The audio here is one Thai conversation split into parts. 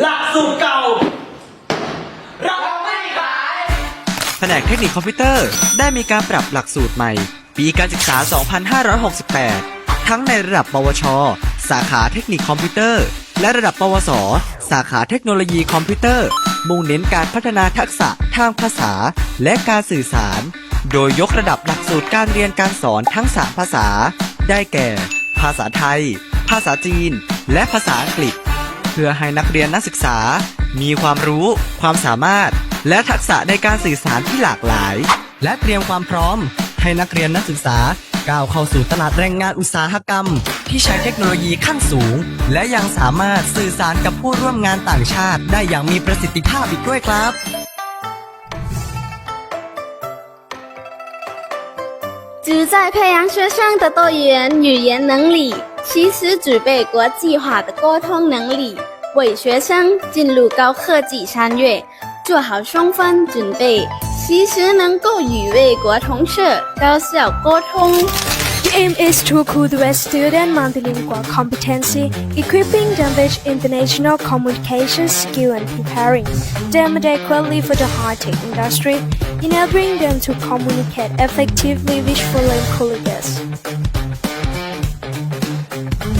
หลักสูตรเก่า เราไม่ขาย แผนกเทคนิคคอมพิวเตอร์ ได้มีการปรับหลักสูตรใหม่ ปีการศึกษา 2568 ทั้งในระดับ ปวช สาขาเทคนิคคอมพิวเตอร์ และระดับ ปวส สาขาเทคโนโลยีคอมพิวเตอร์ มุ่งเน้นการพัฒนาทักษะทางภาษาและการสื่อสาร โดยยกระดับหลักสูตรการเรียนการสอนทั้ง 3 ภาษา ได้แก่ ภาษาไทย ภาษาจีน และภาษาอังกฤษ พื่อให้นักเรียนนักศึกษา มีความรู้ ความสามารถ และทักษะในการสื่อสารที่หลากหลาย และเตรียมความพร้อม ให้นักเรียนนักศึกษาก้าวเข้าสู่ตลาดแรงงานอุตสาหกรรม ที่ใช้เทคโนโลยีขั้นสูง และยังสามารถสื่อสารกับผู้ร่วมงานต่างชาติ ได้อย่างมีประสิทธิภาพอีกด้วยครับ 旨在培养学生的多元语言能力，其实具备国际化的沟通能力，为学生进入高科技产业做好充分准备，其实能够与外国同事高效沟通。The aim is to cultivate student multilingual competency, equipping them with international communication skill and preparing them adequately for the high-tech industry, enabling them to communicate effectively with foreign colleagues.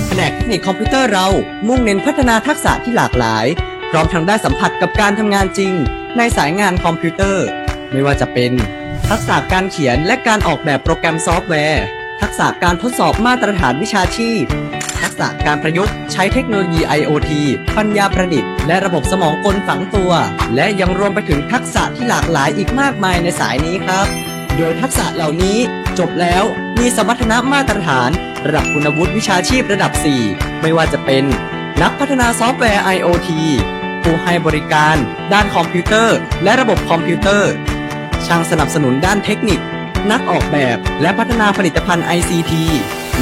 แผนกเทคนิคคอมพิวเตอร์เรามุ่งเน้นพัฒนาทักษะที่หลากหลาย พร้อมทั้งได้สัมผัสกับการทำงานจริง ในสายงานคอมพิวเตอร์ ไม่ว่าจะเป็น ทักษะการเขียนและการออกแบบโปรแกรมซอฟต์แวร์ ทักษะการทดสอบมาตรฐานวิชาชีพ ทักษะการประยุกต์ใช้เทคโนโลยี IoT ปัญญาประดิษฐ์ และระบบสมองกลฝังตัว และยังรวมไปถึงทักษะที่หลากหลายอีกมากมายในสายนี้ครับ โดยทักษะเหล่านี้จบแล้วมีสมรรถนะมาตรฐาน ระดับคุณวุฒิวิชาชีพระดับ 4 ไม่ว่าจะเป็น นักพัฒนาซอฟต์แวร์ IoT ผู้ให้บริการ ด้านคอมพิวเตอร์ และระบบคอมพิวเตอร์ ช่างสนับสนุนด้านเทคนิค นักออกแบบ และพัฒนาผลิตภัณฑ์ ICT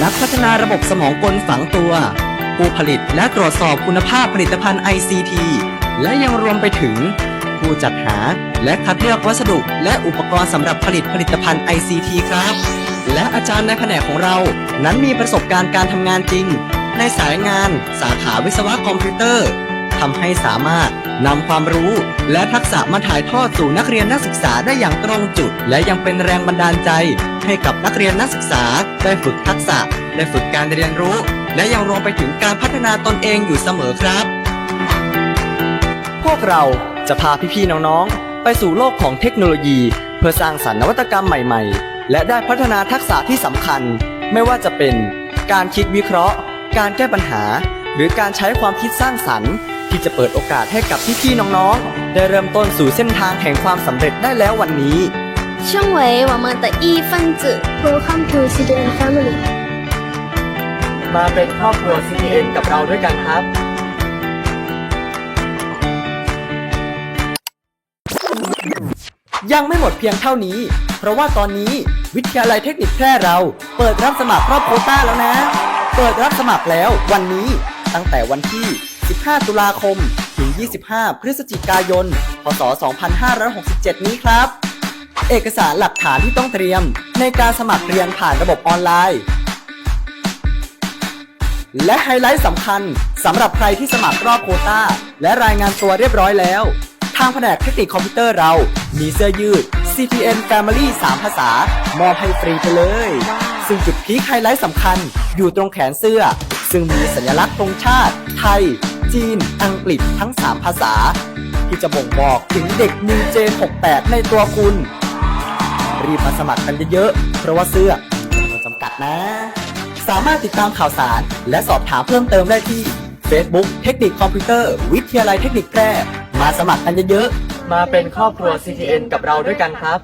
นักพัฒนาระบบสมองกลฝังตัว ผู้ผลิตและตรวจสอบคุณภาพผลิตภัณฑ์ ICT และยังรวมไปถึง ผู้จัดหาและคัดเลือกวัสดุ และอุปกรณ์สำหรับผลิตผลิตภัณฑ์ ICT ครับ และอาจารย์ในแผนกของเรา นั้นมีประสบการณ์การทำงานจริง ในสายงาน สาขาวิศวะคอมพิวเตอร์ ทำให้สามารถนำความรู้และทักษะมาถ่ายทอดสู่นักเรียนนักศึกษาได้อย่างตรงจุด และยังเป็นแรงบันดาลใจ ให้กับนักเรียนนักศึกษาได้ฝึกทักษะได้ฝึกการเรียนรู้ และยังรวมไปถึงการพัฒนาตนเองอยู่เสมอครับ พวกเราจะพาพี่ๆน้องๆ ไปสู่โลกของเทคโนโลยี เพื่อสร้างสรรค์นวัตกรรมใหม่ๆ และได้พัฒนาทักษะที่สำคัญ ไม่ว่าจะเป็น การคิดวิเคราะห์ การแก้ปัญหา หรือการใช้ความคิดสร้างสรรค์ ที่จะเปิดโอกาสให้กับพี่ๆน้องๆ ได้เริ่มต้นสู่เส้นทางแห่งความสำเร็จได้แล้ววันนี้ 成为我们的一份子。 Welcome to student family. มาเป็นครอบครัว CTN กับเราด้วยกันครับ ยังไม่หมดเพียงเท่านี้ เพราะว่าตอนนี้วิทยาลัยเทคนิคแพร่เรา เปิดรับสมัครรอบโควต้าแล้วนะ เปิดรับสมัครแล้ววันนี้ตั้งแต่วันที่ 15 ตุลาคม ถึง 25 พฤศจิกายน พศ 2567 นี้ครับ เอกสารหลักฐานที่ต้องเตรียม ในการสมัครเรียนผ่านระบบออนไลน์ และไฮไลท์สำคัญสำหรับใครที่สมัครรอบโคตาและรายงานตัวเรียบร้อยแล้ว ทางแผนกเทคนิคคอมพิวเตอร์เรา มีเสื้อยืด CTN Family 3 ภาษา มอบให้ฟรีไปเลย ซึ่งจุดพีคไฮไลท์สำคัญอยู่ตรงแขนเสื้อ ซึ่งมีสัญลักษณ์ธงชาติ ไทย จีน อังกฤษทั้ง 3 ภาษา ที่จะบ่งบอกถึงเด็กนิวเจน68 ในตัวคุณ รีบมาสมัครกันเยอะๆ เพราะว่าเสื้อจำนวนจำกัดนะ สามารถติดตามข่าวสาร และสอบถามเพิ่มเติมได้ที่ Facebook เทคนิคคอมพิวเตอร์ วิทยาลัยเทคนิคแพร่มาสมัครกันเยอะๆ มาเป็นครอบครัว CTN กับเราด้วยกันครับ